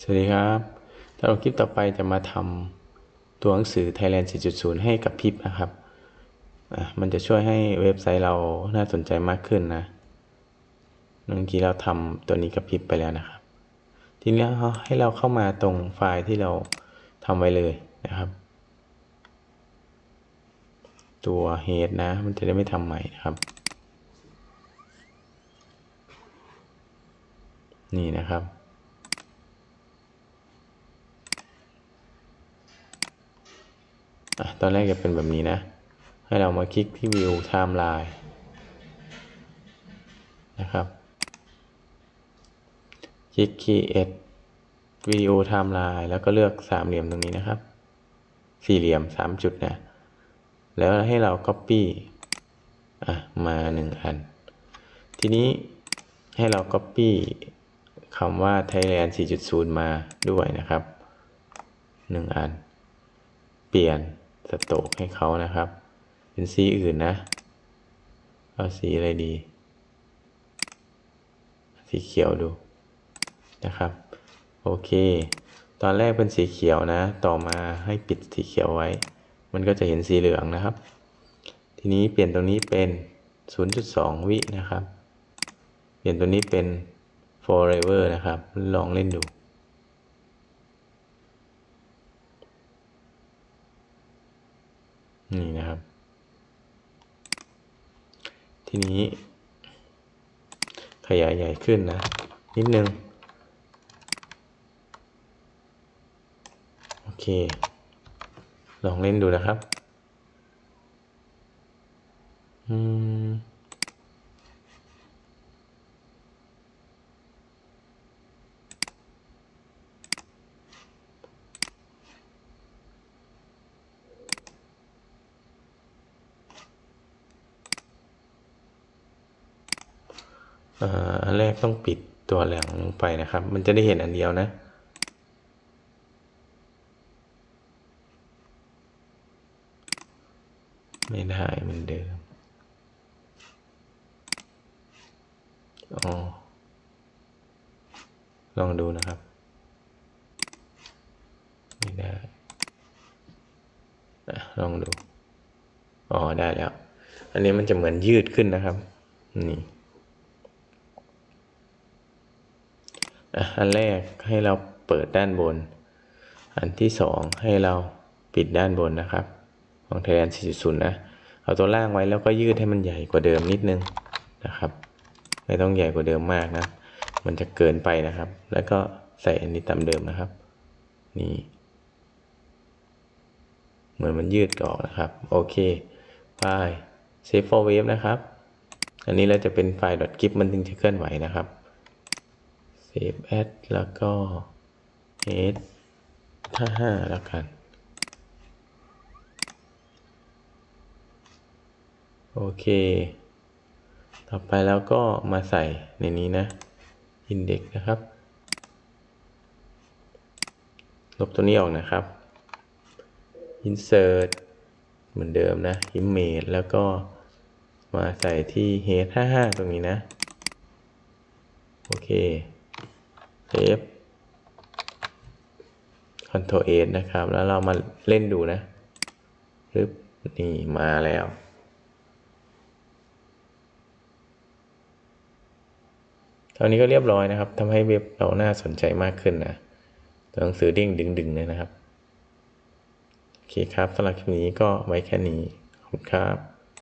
สวัสดีครับสำหรับคลิปต่อไปจะมาทำตัวหนังสือ Thailand 4.0 ให้กับพิบนะครับอะมันจะช่วยให้เว็บไซต์เราน่าสนใจมากขึ้นนะเมื่อกี้เราทำตัวนี้กับพิบไปแล้วนะครับ ทีนี้ให้เราเข้ามาตรงไฟล์ที่เราทำไว้เลยนะครับ ตัว head นะ มันจะได้ไม่ทำใหม่นะครับ นี่นะครับ ตอนแรกจะเป็นแบบนี้นะ ให้เรามาคลิกที่ view timeline นะครับคลิก create video timeline แล้วก็เลือกสามเหลี่ยมตรงนี้นะครับ สี่เหลี่ยมสามจุดนะ แล้วให้เรา copy อะมาหนึ่งอัน ทีนี้ให้เรา copy คำว่า Thailand 4.0 มาด้วยนะครับหนึ่งอัน เปลี่ยน สโตกให้เขานะครับ เป็นสีอื่นนะ เอาสีอะไรดี สีเขียวดูนะครับ โอเค ตอนแรกเป็นสีเขียวนะ ต่อมาให้ปิดสีเขียวไว้ มันก็จะเห็นสีเหลืองนะครับ ทีนี้เปลี่ยนตรงนี้เป็น 0.2 วินะครับ เปลี่ยนตัวนี้เป็น forever นะครับ ลองเล่นดู นี่นะครับ ทีนี้ ขยายใหญ่ขึ้นนะ นิดนึง โอเค ลองเล่นดูนะครับ อืม อันแรกต้องปิดตัวแหลงลงไปนะครับ มันจะได้เห็นอันเดียวนะไม่ได้เหมือนเดิมอ๋อลองดูนะครับ ไม่ได้ลองดู อ๋อ ได้แล้ว อันนี้มันจะเหมือนยืดขึ้นนะครับ นี่ อันแรกให้เราเปิดด้านบน อันที่สองให้เราปิดด้านบนนะครับ ของไทยแลนด์4.0 นะ เอาตัวล่างไว้แล้วก็ยืดให้มันใหญ่กว่าเดิมนิดนึงนะครับ ไม่ต้องใหญ่กว่าเดิมมากนะ มันจะเกินไปนะครับ แล้วก็ใส่อันนี้ตามเดิมนะครับ นี่ เหมือนมันยืดออกนะครับ โอเคไป save for wave นะครับ อันนี้เราจะเป็นไฟล์ .gif มันถึงจะเคลื่อนไหวนะครับ save as แล้วก็ s ถ้าห้าแล้วกัน โอเค ต่อไปแล้วก็มาใส่ในนี้นะ index นะครับ ลบตัวนี้ออกนะครับ insert เหมือนเดิมนะ image แล้วก็มาใส่ที่ h 55ตรงนี้นะ โอเค F Ctrl S นะครับ แล้วเรามาเล่นดูนะปึ๊บนี่มาแล้ว ตอนนี้ก็เรียบร้อยนะครับทำให้เว็บเราน่าสนใจมากขึ้นนะตัวหนังสือเด้งดึงๆเลยนะครับ โอเคครับสำหรับคลิปนี้ก็ไว้แค่นี้ ขอบคุณครับ